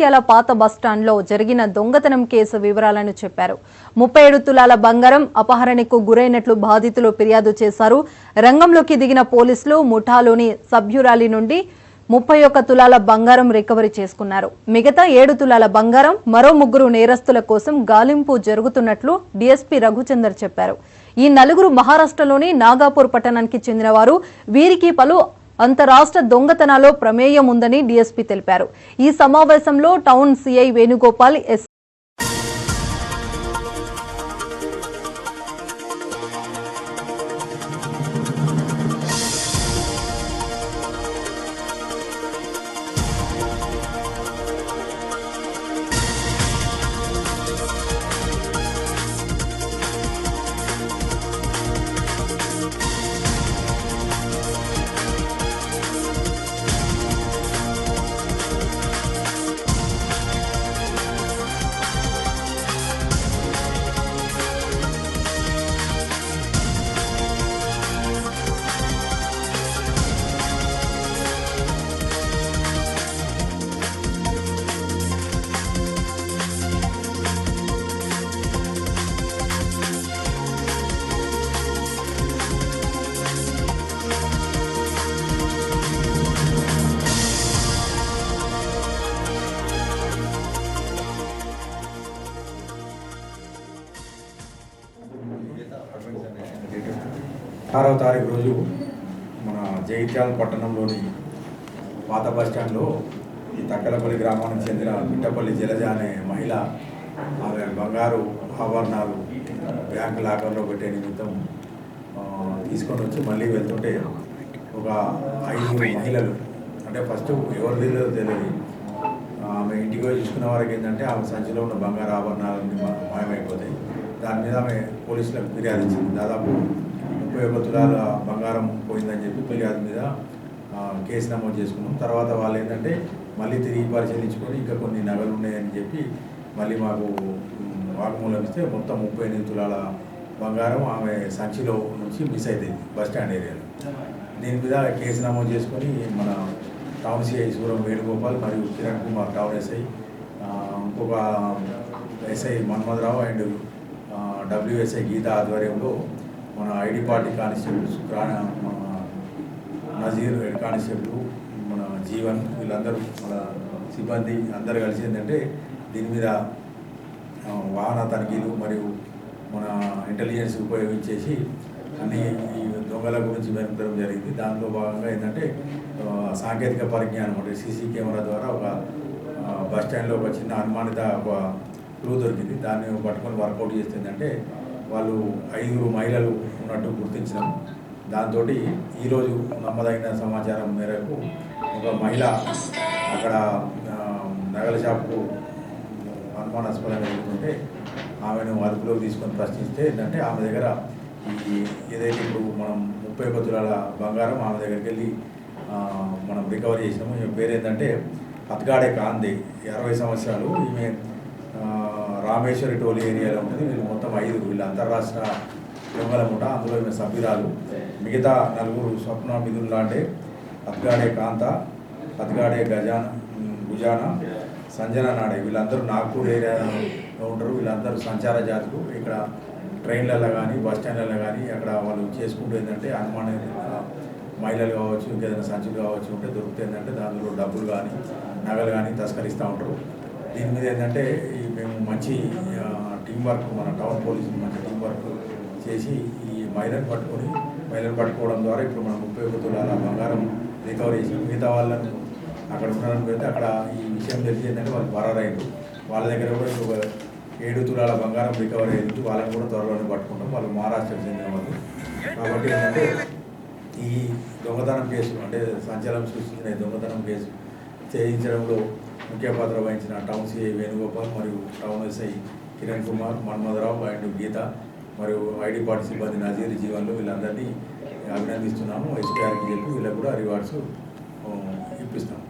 జగిత్యాల పాత బస్టాండ్లో జరిగిన దొంగతనం కేసు వివరాలను చెప్పారు. ముప్పై ఏడు తులాల బంగారం అపహరణకు గురైనట్లు బాధితులు ఫిర్యాదు చేశారు. రంగంలోకి దిగిన పోలీసులు ముఠాలోని సభ్యురాలి నుండి ముప్పై ఒక్క తులాల బంగారం రికవరీ చేసుకున్నారు. మిగతా ఏడు తులాల బంగారం మరో ముగ్గురు నేరస్తుల కోసం గాలింపు జరుగుతున్నట్లు డీఎస్పీ రఘుచందర్ చెప్పారు. ఈ నలుగురు మహారాష్ట్రలోని నాగాపూర్ పట్టణానికి చెందినవారు. వీరికి పలు అంతరాష్ట్ర దొంగతనాలో ప్రమేయం ఉందని డీఎస్పీ తెలిపారు. ఈ సమావేశంలో టౌన్ సీఐ వేణుగోపాల్ ఎస్. ఆరవ తారీఖు రోజు మన జగిత్యాల పట్టణంలోని పాత బస్టాండ్లో ఈ తక్కలపల్లి గ్రామానికి చెందిన బిట్టపల్లి జలజ అనే మహిళ ఆమె బంగారు ఆభరణాలు బ్యాంక్ లాకర్లో పెట్టే నిమిత్తం తీసుకొని వచ్చి మళ్ళీ వెళ్తుంటే ఒక ఐదు మహిళలు అంటే ఫస్ట్ ఎవరు తెలియదు తెలియదు. ఆమె ఇంటికి పోయి చూసుకున్న వారికి ఏంటంటే ఆమె సంచిలో ఉన్న బంగారు ఆభరణాలన్నీ మాయమైపోతాయి. దాని మీద ఆమె పోలీసులకు ఫిర్యాదు ఇచ్చింది. దాదాపు ముప్పై ఒక్క తులాల బంగారం పోయిందని చెప్పి ఫిర్యాదు మీద కేసు నమోదు చేసుకున్నాం. తర్వాత వాళ్ళు ఏంటంటే మళ్ళీ తిరిగి పరిశీలించుకొని ఇంకా కొన్ని నగలు ఉన్నాయని చెప్పి మళ్ళీ మాకు ఉమ్, వాగ్మూలం ఇస్తే మొత్తం ముప్పై ఎనిమిది తులాల బంగారం ఆమె సంచిలో నుంచి మిస్ అవుతుంది బస్ స్టాండ్ ఏరియాలో. దీని మీద కేసు నమోదు చేసుకొని మన టౌన్ సిఐ సూరం వేణుగోపాల్ మరియు కిరణ్ కుమార్ టౌన్ ఎస్ఐ ఇంకొక SI Manmadharao and WSI Geetha ఆధ్వర్యంలో మన ఐడి పార్టీ కానిస్టేబుల్స్ ప్రాణ మన నజీర్ హెడ్ కానిస్టేబుల్ మన జీవన్ వీళ్ళందరూ మన సిబ్బంది అందరు కలిసి ఏంటంటే దీని మీద వాహన తనిఖీలు మరియు మన ఇంటెలిజెన్స్ ఉపయోగించేసి అన్ని ఈ దొంగల గురించి వెనుకడం జరిగింది. దాంట్లో భాగంగా ఏంటంటే సాంకేతిక పరిజ్ఞానం అంటే సీసీ కెమెరా ద్వారా ఒక ఆ, బస్ స్టాండ్లో ఒక చిన్న అనుమానిత ఒక క్లూ దొరికింది. దాన్ని పట్టుకొని వర్కౌట్ చేస్తుందంటే వాళ్ళు ఐదుగురు మహిళలు ఉన్నట్టు గుర్తించడం దాంతో ఈరోజు నమ్మదగిన సమాచారం మేరకు ఒక మహిళ అక్కడ నగల షాప్కు అనుమానాస్పదంగా వెళ్తుంటే ఆమెను అదుపులోకి తీసుకొని ప్రశ్నిస్తే ఏంటంటే ఆమె దగ్గర ఈ ఏదైతే ఇప్పుడు మనం ముప్పై ఒక్క తులాల బంగారం ఆమె దగ్గరికి వెళ్ళి మనం రికవరీ చేసినాము. ఈమె పేరు ఏంటంటే అరవై సంవత్సరాలు ఈమె రామేశ్వరి టోలీ ఏరియాలో ఉంటుంది? వీళ్ళు మొత్తం ఐదు వీళ్ళు అంతర్రాష్ట్ర దొంగల ముఠ అందులో ఈమె సభ్యురాలు. మిగతా నలుగురు స్వప్న మిథున్ లాంటి అత్గాడే కాంత అత్గాడే గజాన గుజాన సంజన నాడే. వీళ్ళందరూ నాగ్పూర్ ఏరియాలో ఉంటారు. వీళ్ళందరూ సంచార జాతులు ఇక్కడ ట్రైన్లలో కానీ బస్ స్టాండ్లలో కానీ అక్కడ వాళ్ళు చేసుకుంటూ ఏంటంటే అనుమాన మహిళలు కావచ్చు ఇంకేదైనా సంచులు కావచ్చు ఉంటే దొరుకుతుంది ఏంటంటే దానిలో డబ్బులు కానీ నగలు కానీ తస్కరిస్తూ ఉంటారు. దీని మీద ఏంటంటే మేము మంచి టీం వర్క్ మన టౌన్ పోలీసులు మంచి టీం వర్క్ చేసి ఈ మహిళను పట్టుకొని మహిళను పట్టుకోవడం ద్వారా ఇప్పుడు మనం ముప్పై ఒక తులాల బంగారం రికవరీ చేసి మిగతా వాళ్ళను అక్కడ ఉండడానికి పెడితే అక్కడ ఈ విషయం తెలిసి ఏంటంటే వాళ్ళు పరారైంది వాళ్ళ దగ్గర కూడా ఒక ఏడు తులాల బంగారం రికవరీ అయింది వాళ్ళని కూడా త్వరలోనే పట్టుకుంటాం. వాళ్ళు మహారాష్ట్రకు చెందిన వాళ్ళు. కాబట్టి ఏంటంటే ఈ దొంగతనం కేసు అంటే సంచలనం సృష్టించిన దొంగతనం కేసు చేయించడంలో ముఖ్య పాత్ర వహించిన టౌన్ సిఐ వేణుగోపాల్ మరియు town SI Kiran Kumar Manmadharao and Geetha మరియు ఐడి పార్టీ సిబ్బంది నజీర్ జీవన్లు వీళ్ళందరినీ అభినందిస్తున్నాము. ఎస్పీఆర్కి చెప్పి వీళ్ళకు కూడా రివార్డ్స్ ఇప్పిస్తాము.